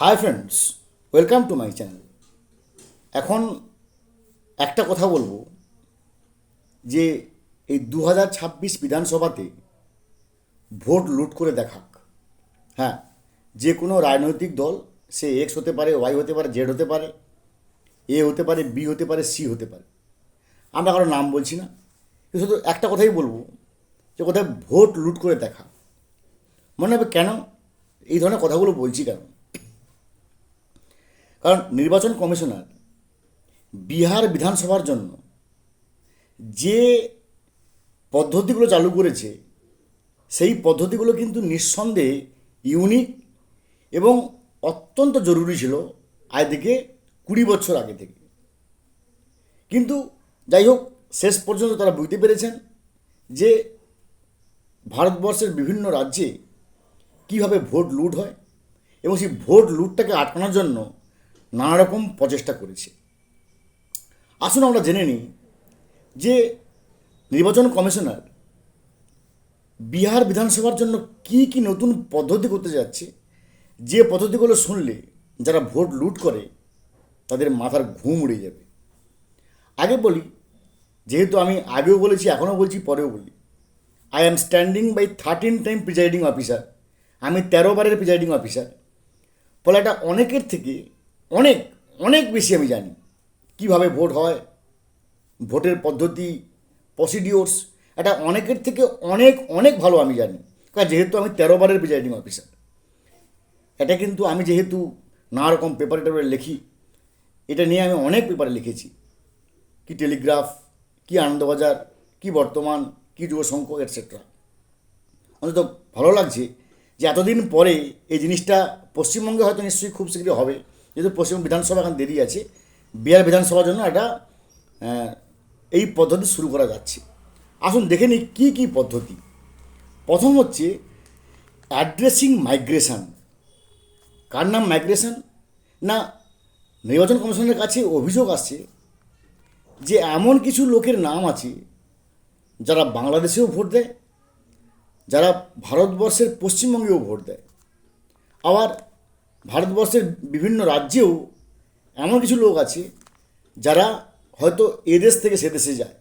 Hi friends, welcome to my channel. এখন একটা কথা বলব, যে এই দু হাজার ছাব্বিশ বিধানসভাতে ভোট লুট করে দেখাক। হ্যাঁ যে কোনো রাজনৈতিক দল, সে এক্স হতে পারে ওয়াই হতে পারে জেড হতে পারে এ হতে পারে বি হতে পারে সি হতে পারে। আমরা কারও নাম বলছি না। শুধু একটা কথাই বলব, যে কোথায় ভোট লুট করে দেখা। মনে হবে কেন? এই ধরনের কথাগুলো বলছি কেন? কারণ নির্বাচন কমিশনার বিহার বিধানসভার জন্য যে পদ্ধতিগুলো চালু করেছে, সেই পদ্ধতিগুলো কিন্তু নিঃসন্দেহে ইউনিক এবং অত্যন্ত জরুরি ছিল আজ থেকে কুড়ি বছর আগে থেকে। কিন্তু যাই হোক, শেষ পর্যন্ত তারা বুঝতে পেরেছেন যে ভারতবর্ষের বিভিন্ন রাজ্যে কীভাবে ভোট লুট হয় এবং সেই ভোট লুটটাকে আটকানোর জন্য নানা রকম প্রচেষ্টা করেছে। আসুন আমরা জেনে নিই যে নির্বাচন কমিশনার বিহার বিধানসভার জন্য কি কি নতুন পদ্ধতি করতে যাচ্ছে, যে পদ্ধতিগুলো শুনলে যারা ভোট লুট করে তাদের মাথার ঘুম উড়ে যাবে। আগে বলি, যেহেতু আমি আগেও বলেছি, এখনও বলছি, পরেও বলি I am standing by thirteen time presiding officer আমি তেরো বারের প্রিজাইডিং অফিসার ফলে এটা অনেকের থেকে অনেক অনেক বেশি আমি জানি। কীভাবে ভোট হয়, ভোটের পদ্ধতি প্রসিডিওর্স এটা অনেকের থেকে অনেক অনেক ভালো আমি জানি। কারণ যেহেতু আমি তেরো বারের প্রিজাইডিং অফিসার এটা কিন্তু আমি যেহেতু নানা রকম পেপারে টেপারে লিখি, এটা নিয়ে আমি অনেক পেপারে লিখেছি। কি টেলিগ্রাফ কি আনন্দবাজার, কি বর্তমান, কি যুবসংঘ এটসেট্রা অন্তত ভালো লাগছে যে এতদিন পরে এই জিনিসটা পশ্চিমবঙ্গে হয়তো নিশ্চয়ই খুব শীঘ্রই হবে। যেহেতু পশ্চিমবঙ্গ বিধানসভা এখন দেরি আছে, বিহার বিধানসভার জন্য একটা এই পদ্ধতি শুরু করা যাচ্ছে। আসুন দেখে নিই কী কী পদ্ধতি। প্রথম হচ্ছে অ্যাড্রেসিং মাইগ্রেশন কার নাম মাইগ্রেশন না, নির্বাচন কমিশনের কাছে অভিযোগ আসছে যে এমন কিছু লোকের নাম আছে যারা বাংলাদেশেও ভোট দেয়, যারা ভারতবর্ষের পশ্চিমবঙ্গেও ভোট দেয়। আবার ভারতবর্ষের বিভিন্ন রাজ্যেও এমন কিছু লোক আছে যারা হয়তো এদেশ থেকে সে দেশে যায়।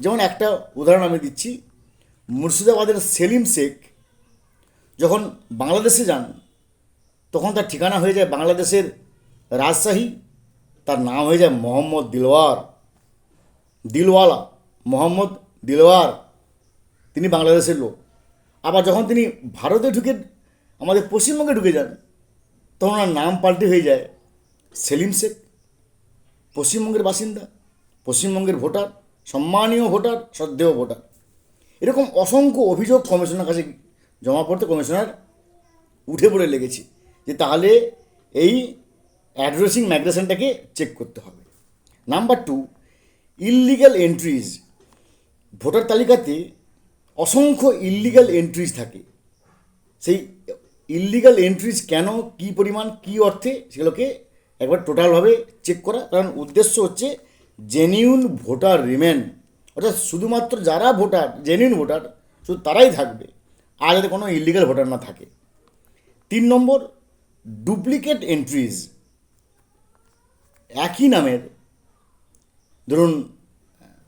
যেমন একটা উদাহরণ আমি দিচ্ছি। মুর্শিদাবাদের সেলিম শেখ যখন বাংলাদেশে যান, তখন তার ঠিকানা হয়ে যায় বাংলাদেশের রাজশাহী, তার নাম হয়ে যায় মোহাম্মদ দিলওয়ার। দিলওয়ালা, মোহাম্মদ দিলওয়ার, তিনি বাংলাদেশের লোক। আবার যখন তিনি ভারতে ঢুকে, আমাদের পশ্চিমবঙ্গে ঢুকে যান তখন ওনার নাম পাল্টে হয়ে যায় সেলিম শেখ, পশ্চিমবঙ্গের বাসিন্দা, পশ্চিমবঙ্গের ভোটার, সম্মানীয় ভোটার, শ্রদ্ধেয় ভোটার। এরকম অসংখ্য অভিযোগ কমিশনের কাছে জমা পড়তে কমিশনার উঠে পড়ে লেগেছে যে তাহলে এই অ্যাড্রেসিং মাইগ্রেশনটাকে চেক করতে হবে। Number two illegal entries, voter তালিকাতে অসংখ্য ইললিগ্যাল এন্ট্রিজ থাকে। সেই ইললিগাল এন্ট্রিজ কেন, কি পরিমাণ, কি অর্থে, সেগুলোকে একবার টোটালভাবে চেক করা। কারণ উদ্দেশ্য হচ্ছে জেনিউন ভোটার রিমেন অর্থাৎ শুধুমাত্র যারা ভোটার জেনিউন ভোটার, শুধু তারাই থাকবে, আর যাতে কোনো ইলিগাল ভোটার না থাকে। তিন নম্বর ডুপ্লিকেট এন্ট্রিজ একই নামের, ধরুন,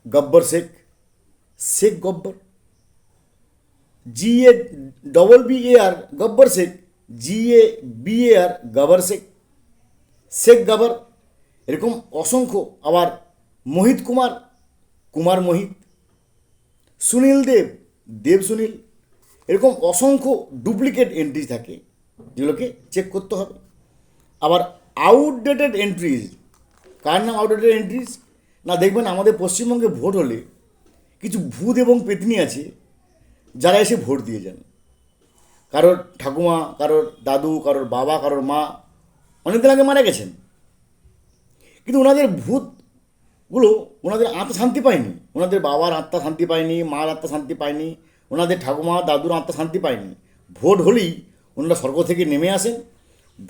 Gabbar Sheikh Sheikh Gabbar. G A double B A R Gabbar Sheikh G A B A R Gabbar Sheikh Sheikh Gabbar এরকম অসংখ্য আবার মোহিত কুমার কুমার মোহিত সুনীল দেব দেব সুনীল এরকম অসংখ্য ডুপ্লিকেট এন্ট্রি থাকে, যেগুলোকে চেক করতে হবে। আবার আউটডেটেড এন্ট্রিজ কার নাম আউটডেটেড এন্ট্রিজ না, দেখবেন আমাদের পশ্চিমবঙ্গে ভোট হলে কিছু ভূত এবং পেতনি আছে যারা এসে ভোট দিয়ে যান কারোর ঠাকুমা, কারোর দাদু, কারোর বাবা, কারোর মা, অনেকদিন আগে মারা গেছেন। কিন্তু ওনাদের ভূতগুলো ওনাদের আত্মা শান্তি পায়নি। ওনাদের বাবার আত্মা শান্তি পায়নি, মার আত্মা শান্তি পায়নি, ওনাদের ঠাকুমা, দাদুর আত্মা শান্তি পায়নি। ভোট হলেই ওনারা স্বর্গ থেকে নেমে আসেন।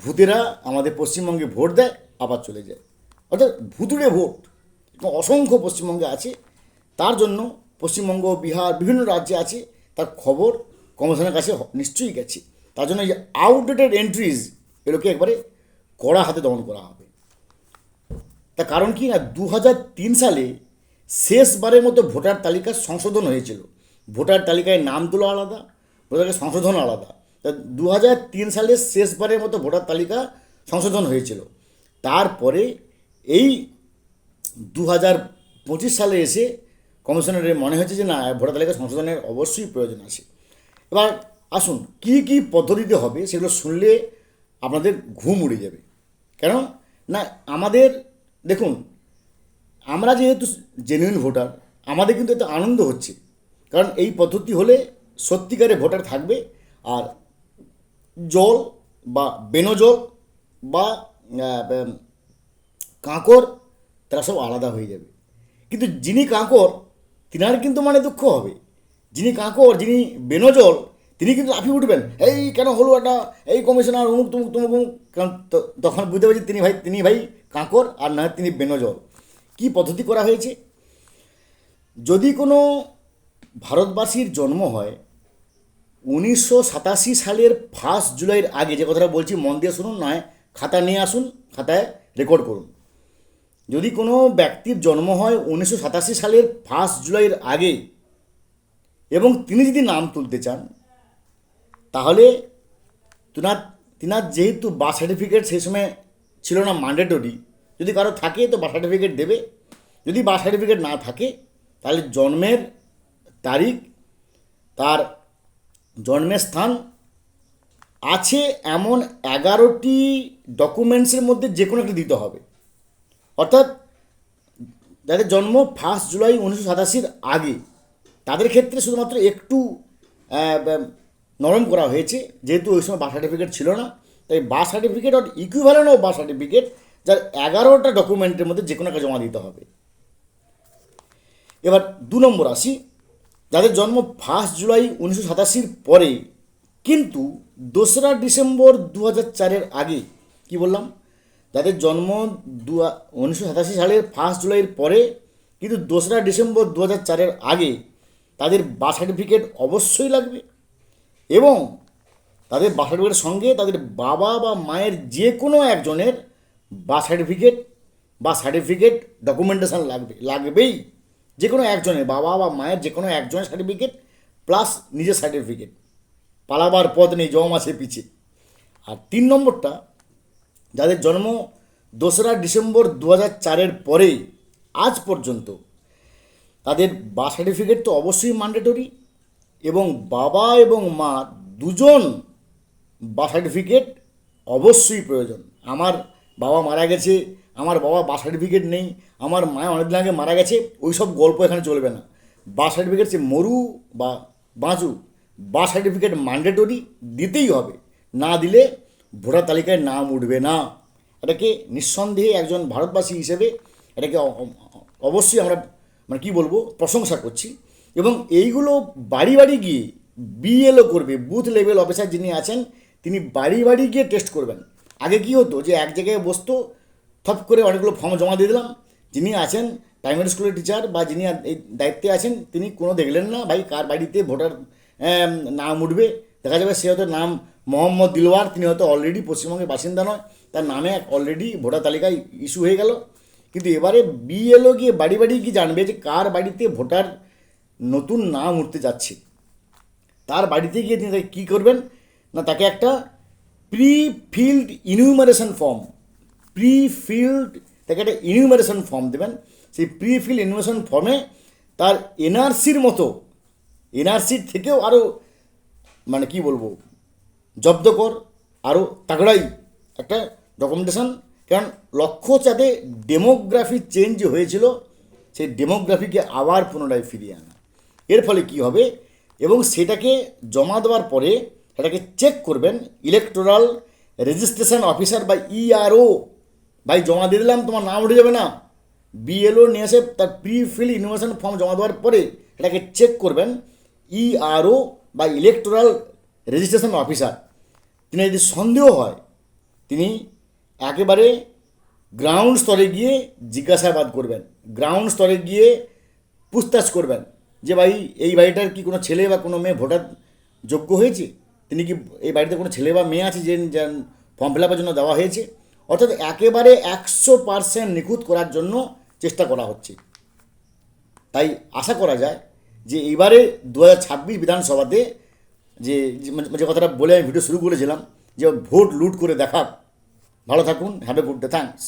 ভূতেরা আমাদের পশ্চিমবঙ্গে ভোট দেয়, আবার চলে যায়। অর্থাৎ ভুতুড়ে ভোট অসংখ্য পশ্চিমবঙ্গে আছে। তার জন্য পশ্চিমবঙ্গ, বিহার, বিভিন্ন রাজ্যে আছে। তার খবর কমিশনের কাছে নিশ্চয়ই গেছে। তার জন্য এই আউটডেটেড এন্ট্রিজ এগুলোকে একবারে কড়া হাতে দমন করা হবে। তার কারণ কি না দু সালে শেষবারের মতো ভোটার তালিকা সংশোধন হয়েছিল। ভোটার তালিকায় নাম তোলা আলাদা, ভোটার সংশোধন আলাদা। তা দু সালে শেষবারের মতো ভোটার তালিকা সংশোধন হয়েছিল। তারপরে এই দু হাজার পঁচিশ সালে এসে কমিশনারের মনে হয়েছে যে না ভোটার তালিকা সংশোধনের অবশ্যই প্রয়োজন আছে। এবার আসুন, কি কি পদ্ধতিতে হবে সেগুলো শুনলে আপনাদের ঘুম উড়ে যাবে। কেন? না, আমাদের, দেখুন, আমরা যেহেতু জেনুইন ভোটার, আমাদের কিন্তু এতে আনন্দ হচ্ছে। কারণ এই পদ্ধতি হলে সত্যিকারে ভোটার থাকবে আর জল বা বেনজল বা কাঁকর, তারা সব আলাদা হয়ে যাবে। কিন্তু যিনি কাঁকর তিনার কিন্তু মানে দুঃখ হবে। যিনি কাঁকর, যিনি বেনজল তিনি কিন্তু লাফিয়ে উঠবেন। এই কেন হলো একটা এই কমিশনার অমুক তুমুক তুমুক উমুক কারণ তখন বুঝতে পারছি তিনি ভাই তিনি ভাই কাঁকর আর না তিনি বেনজল কি পদ্ধতি করা হয়েছে? যদি কোনো ভারতবাসীর জন্ম হয় উনিশশো সাতাশি সালের ফার্স্ট জুলাইয়ের আগে, যে কথাটা বলছি, মন দিয়ে শুনুন, নয়, খাতা নিয়ে আসুন, খাতায় রেকর্ড করুন। যদি কোনো ব্যক্তির জন্ম হয় উনিশশো সাতাশি সালের ফার্স্ট জুলাইয়ের আগে এবং তিনি যদি নাম তুলতে চান, তাহলে তিনার তিনার যেহেতু বার্থ সার্টিফিকেট সেই সময় ছিল না ম্যান্ডেটরি যদি কারও থাকে তো বার্থ সার্টিফিকেট দেবে। যদি বার্থ সার্টিফিকেট না থাকে, তাহলে জন্মের তারিখ, তার জন্মের স্থান আছে এমন এগারোটি ডকুমেন্টসের মধ্যে যে কোনো একটা দিতে হবে। অর্থাৎ যাদের জন্ম ফার্স্ট জুলাই উনিশশো সাতাশির আগে, তাদের ক্ষেত্রে শুধুমাত্র একটু নরম করা হয়েছে। যেহেতু ওই সময় বার্থ সার্টিফিকেট ছিল না, তাই birth certificate or equivalent of birth certificate যার এগারোটা ডকুমেন্টের মধ্যে যে কোনো একটা জমা দিতে হবে। এবার দু নম্বর আসি। যাদের জন্ম ফার্স্ট জুলাই উনিশশো সাতাশির পরে, কিন্তু দোসরা ডিসেম্বর দু হাজার চারের আগে, কি বললাম? যাদের জন্ম দু উনিশশো সাতাশি সালের ফার্স্ট জুলাইয়ের পরে, কিন্তু দোসরা ডিসেম্বর দু হাজার চারের আগে তাদের বার্থ সার্টিফিকেট অবশ্যই লাগবে। এবং তাদের বার্থ সার্টিফিকেটের সঙ্গে তাদের বাবা বা মায়ের যে কোনো একজনের বার্থ সার্টিফিকেট বা সার্টিফিকেট ডকুমেন্টেশন লাগবে, লাগবেই। যে কোনো একজনের, বাবা বা মায়ের যে কোনো একজনের সার্টিফিকেট প্লাস নিজের সার্টিফিকেট পালাবার পথ নেই, জম আছে পিছে। আর তিন নম্বরটা যাদের জন্ম দোসরা ডিসেম্বর দু চারের পরে আজ পর্যন্ত। তাদের বার্থ সার্টিফিকেট তো অবশ্যই ম্যান্ডেটরি এবং বাবা এবং মা দুজন বার্থ সার্টিফিকেট অবশ্যই প্রয়োজন। আমার বাবা মারা গেছে, আমার বাবা বার্থ সার্টিফিকেট নেই, আমার মা অনেকদিন আগে মারা গেছে ওই সব গল্প এখানে চলবে না। বার্থ সার্টিফিকেট সে মরু বা বাঁচু বার্থ সার্টিফিকেট ম্যান্ডেটরি দিতেই হবে। না দিলে ভোটার তালিকায় নাম উঠবে না। এটাকে নিঃসন্দেহে একজন ভারতবাসী হিসেবে এটাকে অবশ্যই আমরা মানে কি বলব, প্রশংসা করছি। এবং এইগুলো বাড়ি বাড়ি গিয়ে বিএলও করবে বুথ লেভেল অফিসার যিনি আছেন, তিনি বাড়ি বাড়ি গিয়ে টেস্ট করবেন। আগে কি হতো যে এক জায়গায় বসতো, থপ করে অনেকগুলো ফর্ম জমা দিয়ে দিলাম। যিনি আছেন প্রাইমারি স্কুলের টিচার বা যিনি এই দায়িত্বে আছেন, তিনি কোনো দেখলেন না, ভাই কার বাড়িতে ভোটার নাম উঠবে। দেখা যাবে সে হয়তো নাম মোহাম্মদ দিলওয়ার, তিনি হয়তো অলরেডি পশ্চিমবঙ্গের বাসিন্দা নয়, তার নামে অলরেডি ভোটার তালিকায় ইস্যু হয়ে গেল। কিন্তু এবারে বিএলও গিয়ে বাড়ি বাড়ি গিয়ে জানবে যে কার বাড়িতে ভোটার নতুন নাম উঠতে যাচ্ছে। তার বাড়িতে গিয়ে তিনি তাকে কী করবেন? না, তাকে একটা pre filled enumeration form pre filled তাকে একটা ইনিউমারেশন ফর্ম দেবেন। সেই প্রি ফিল্ড ইনিউমারেশন ফর্মে তার এনআরসির মতো এনআরসির থেকেও আরও মানে কি বলব জব্দকর আরও তাগড়াই। একটা ডকুমেন্টেশন কারণ লক্ষ্য যাতে ডেমোগ্রাফি চেঞ্জ হয়েছিল, সেই ডেমোগ্রাফিকে আবার পুনরায় ফিরিয়ে আনা। এর ফলে কি হবে? এবং সেটাকে জমা দেওয়ার পরে সেটাকে চেক করবেন ইলেকটোরাল রেজিস্ট্রেশন অফিসার বা ইআরও ভাই, জমা দিয়ে দিলাম, তোমার নাম উঠে যাবে না। বিএলও নিয়ে এসে তার প্রি ফিল ইনভেশন ফর্ম জমা দেওয়ার পরে এটাকে চেক করবেন ইআরও বা ইলেকটোরাল রেজিস্ট্রেশন অফিসার। তিনি যদি সন্দেহ হয়, তিনি একেবারে গ্রাউন্ড স্তরে গিয়ে জিজ্ঞাসাবাদ করবেন, গ্রাউন্ড স্তরে গিয়ে পুছতাছ করবেন যে, ভাই, এই বাড়িটার কি কোনো ছেলে বা কোনো মেয়ে ভোটার যোগ্য হয়েছে? তিনি কি এই বাড়িতে কোনো ছেলে বা মেয়ে আছে যে ফর্ম ফিল আপের জন্য দেওয়া হয়েছে? অর্থাৎ একেবারে একশো পার্সেন্ট নিখুঁত করার জন্য চেষ্টা করা হচ্ছে। তাই আশা করা যায় যে, এবারে দু হাজার ছাব্বিশ বিধানসভাতে যে, যে- মানে যে কথাটা বলে আমি ভিডিও শুরু করেছিলাম, যে ভোট লুট করে দেখা ভালো থাকুন have a good day thanks